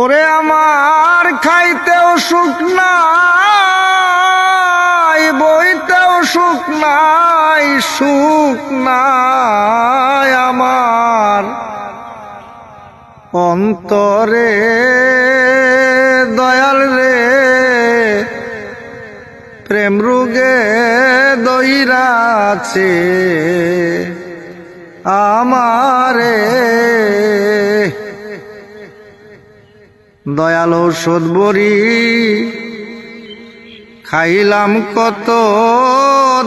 ওরে আমার খাইতেও সুখ নাই, বইতেও সুখ নাই সুখ নাই আমার। অন্তরে দয়াল রে, প্রেম রুগে দইরাছে, আমারে দয়াল ঔষধ বড়ি খাইলাম কত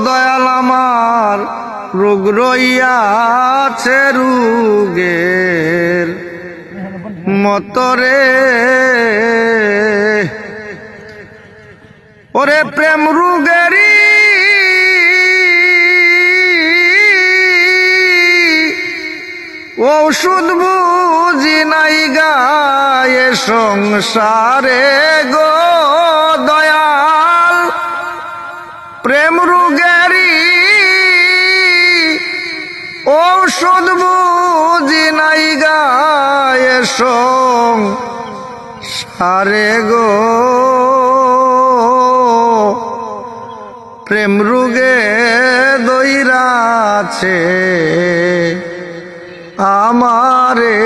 দয়াল আমার, রোগ রইয়াছে রুগের মতরে। ওরে প্রেম রুগেরি ঔষধ বুঝি নাই গায়ে সংসারে গো দয়াল, প্রেম রুগেরি ঔষধ বুঝি নাই গায়ে সংসারে গো। প্রেম রুগে দইরাছে আমারে।